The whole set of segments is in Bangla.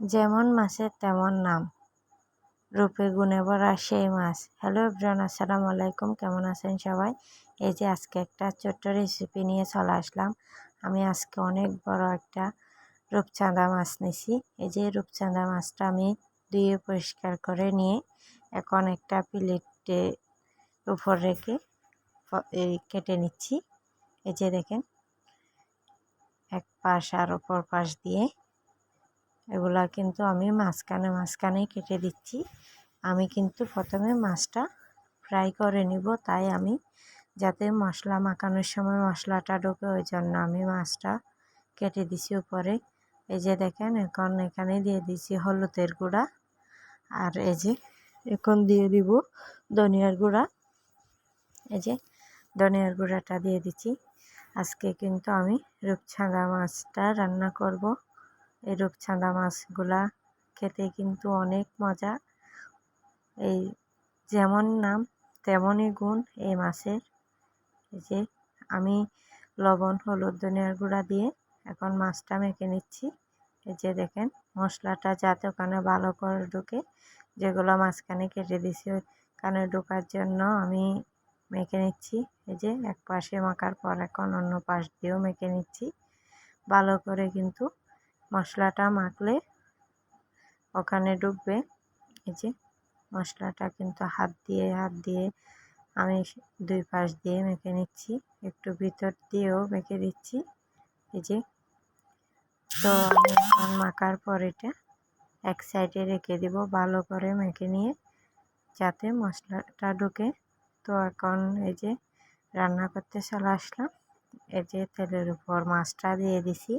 যেমন মাছের তেমন নাম। রূপে গুণে ভরা সেই মাছ। হ্যালো এভরিওয়ান, আসসালামু আলাইকুম। কেমন আছেন সবাই? এই যে আজকে একটা ছোট্ট রেসিপি নিয়ে চলে আসলাম। আমি আজকে অনেক বড় একটা রূপচাঁদা মাছ নিছি। এই যে রূপচাঁদা মাছটা আমি ধুয়ে পরিষ্কার করে নিয়ে এখন একটা প্লেটে উপর রেখে কেটে নিচ্ছি। এই যে দেখেন, এক পাশ আর অপর পাশ দিয়ে এগুলা কিন্তু আমি মাঝখানে মাঝখানেই কেটে দিচ্ছি। আমি কিন্তু প্রথমে মাছটা ফ্রাই করে নিব, তাই আমি যাতে মশলা মাখানোর সময় মশলাটা ঢোকে, ওই জন্য আমি মাছটা কেটে দিছি উপরে। এই যে দেখেন, এখন এখানে দিয়ে দিছি হলুদের গুঁড়া, আর এই যে এখন দিয়ে দিব ধনিয়ার গুঁড়া। এই যে ধনিয়ার গুঁড়াটা দিয়ে দিচ্ছি আজকে কিন্তু আমি রূপছাঁদা মাছটা রান্না করব। এই রূপচাঁদা মাছগুলা খেতে কিন্তু অনেক মজা। এই যেমন নাম, তেমনই গুণ এই মাছের। এই যে আমি লবণ, হলুদ, ধনিয়ার গুঁড়া দিয়ে এখন মাছটা মেখে নিচ্ছি। এই যে দেখেন মশলাটা যাতে ওখানে ভালো করে ঢুকে, যেগুলো মাঝখানে কেটে দিছি কানে ঢোকার জন্য আমি মেখে নিচ্ছি। এই যে এক পাশে মাখার পর এখন অন্য পাশ দিয়েও মেখে নিচ্ছি। ভালো করে কিন্তু মশলাটা মাখলে ওখানে ডুববে। এই যে মশলাটা কিন্তু হাত দিয়ে হাত দিয়ে আমি দুই পাশ দিয়ে মেখে নিচ্ছি। একটু ভিতর দিয়েও মেখে দিচ্ছি। এই যে তো আমি এখন মাখার পর এটা এক সাইডে রেখে দিব ভালো করে মেখে নিয়ে, যাতে মশলাটা ঢুকে। তো এখন এই যে রান্না করতে চলে আসলাম। এই যে তেলের উপর মাছটা দিয়ে দিছি।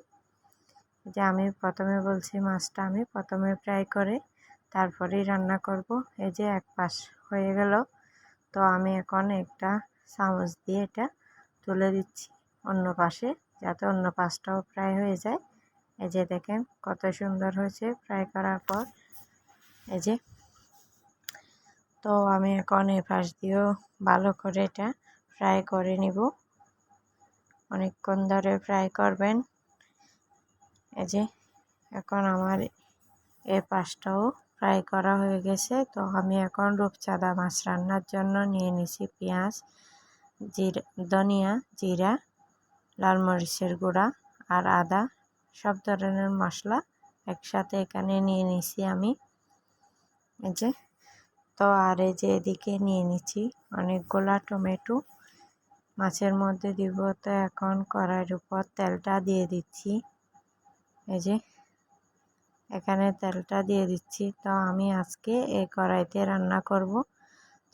যে আমি প্রথমে বলছি মাছটা আমি প্রথমে ফ্রাই করে তারপরেই রান্না করব। এই যে এক পাশ হয়ে গেল। তো আমি এখন একটা চামচ দিয়ে এটা তুলে দিচ্ছি অন্য পাশে যাতে অন্য পাশটাও ফ্রাই হয়ে যায়। এই যে দেখেন কত সুন্দর হয়েছে ফ্রাই করার পর। এই যে। তো আমি এখন এ পাশ দিয়েও ভালো করে এটা ফ্রাই করে নিব। অনেকক্ষণ ধরে ফ্রাই করবেন। এই যে, এখন আমার এ পাশটাও ফ্রাই করা হয়ে গেছে। তো আমি এখন রূপচাঁদা মাছ রান্নার জন্য নিয়ে নিছি পেঁয়াজ, জিরা, ধনিয়া, জিরা, লাল মরিচের গুঁড়া আর আদা, সব ধরনের মশলা একসাথে এখানে নিয়ে নিছি আমি। এই যে, তো আর এই যে এদিকে নিয়ে নিচ্ছি অনেকগুলা টমেটো। মাছের মধ্যে দিব তো এখন কড়াইয়ের উপর তেলটা দিয়ে দিচ্ছি। এই যে, এখানে তেলটা দিয়ে দিচ্ছি। তো আমি আজকে এই কড়াইতে রান্না করব।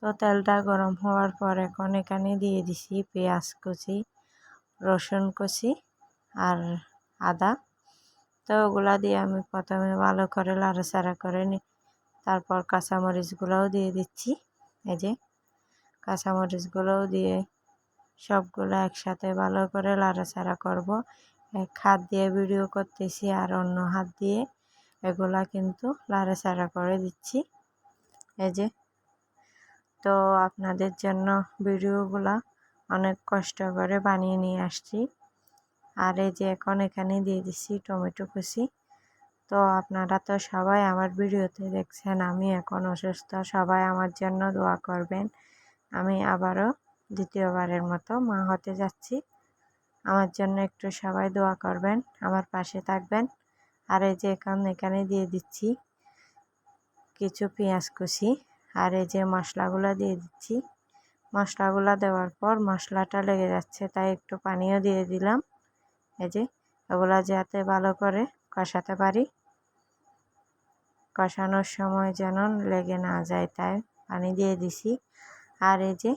তো তেলটা গরম হওয়ার পর এখন এখানে দিয়ে দিছি পেঁয়াজ কুচি, রসুন কুচি আর আদা। তো ওগুলা দিয়ে আমি প্রথমে ভালো করে লাড়াচাড়া করে নি। তারপর কাঁচামরিচগুলোও দিয়ে দিচ্ছি। এই যে, কাঁচামরিচগুলোও দিয়ে সবগুলো একসাথে ভালো করে লাড়াচাড়া করব। এক হাত দিয়ে ভিডিও করতেছি আর অন্য হাত দিয়ে এগুলা কিন্তু লাড়াচাড়া করে দিচ্ছি। এই যে, তো আপনাদের জন্য ভিডিওগুলা অনেক কষ্ট করে বানিয়ে নিয়ে আসছি। আর এই যে এখন এখানে দিয়ে দিচ্ছি টমেটো কুচি। তো আপনারা তো সবাই আমার ভিডিওতে দেখছেন, আমি এখন অসুস্থ, সবাই আমার জন্য দোয়া করবেন। আমি আবারও দ্বিতীয়বারের মতো মা হতে যাচ্ছি। আমার জন্য একটু সবাই দোয়া করবেন, আমার পাশে থাকবেন। আর এই যে এখন এখানে দিয়ে দিচ্ছি কিছু পেঁয়াজ কুচি, আর এই যে মশলাগুলো দিয়ে দিচ্ছি। মশলাগুলো দেওয়ার পর মশলাটা লেগে যাচ্ছে, তাই একটু পানিও দিয়ে দিলাম। এই যে ওগুলো যাতে ভালো করে কষাতে পারি। কষানোর সময় যেন লেগে না যায়, তাই পানি দিয়ে দিছি। আর এই যে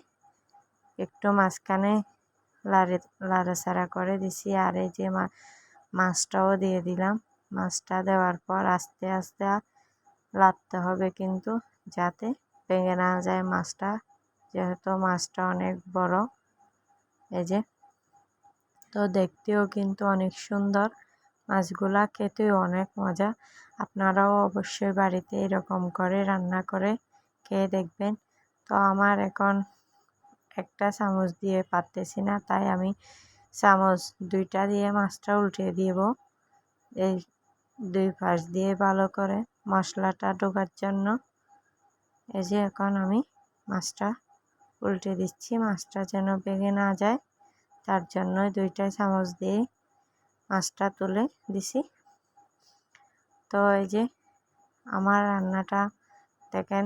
একটু মাঝখানে লাড়ে, লাড়াচাড়া করে দিছি। আর এই যে মাছটাও দিয়ে দিলাম। মাছটা দেওয়ার পর আস্তে আস্তে লাড়তে হবে কিন্তু যাতে ভেঙে না যায় মাছটা। যেহেতু মাছটা অনেক বড়, এই যে। তো দেখতেও কিন্তু অনেক সুন্দর মাছগুলা, খেতেও অনেক মজা। আপনারাও অবশ্যই বাড়িতে এরকম করে রান্না করে খেয়ে দেখবেন। তো আমার এখন একটা চামচ দিয়ে পারতেছি না, তাই আমি চামচ দুইটা দিয়ে মাছটা উল্টে দিব। এই দুই পাশ দিয়ে ভালো করে মশলাটা ঢোকার জন্য এই যে এখন আমি মাছটা উল্টে দিচ্ছি, মাছটা যেন ভেঙে না যায়, তার জন্য দুইটা চামচ দিয়ে মাছটা তুলে দিছি। তো এই যে আমার রান্নাটা দেখেন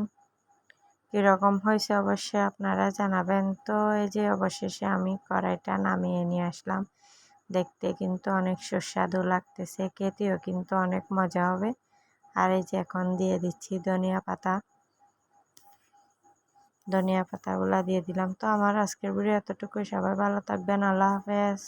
কীরকম হয়েছে অবশ্যই আপনারা জানাবেন। তো এই যে অবশেষে আমি কড়াইটা নামিয়ে নিয়ে আসলাম। দেখতে কিন্তু অনেক সুস্বাদু লাগতেছে, খেতেও কিন্তু অনেক মজা হবে। আর এই যে এখন দিয়ে দিচ্ছি ধনিয়া পাতা। ধনিয়া পাতাগুলো দিয়ে দিলাম। তো আমার আজকের ভিডিও এতটুকুই। সবাই ভালো থাকবেন। আল্লাহ হাফেজ।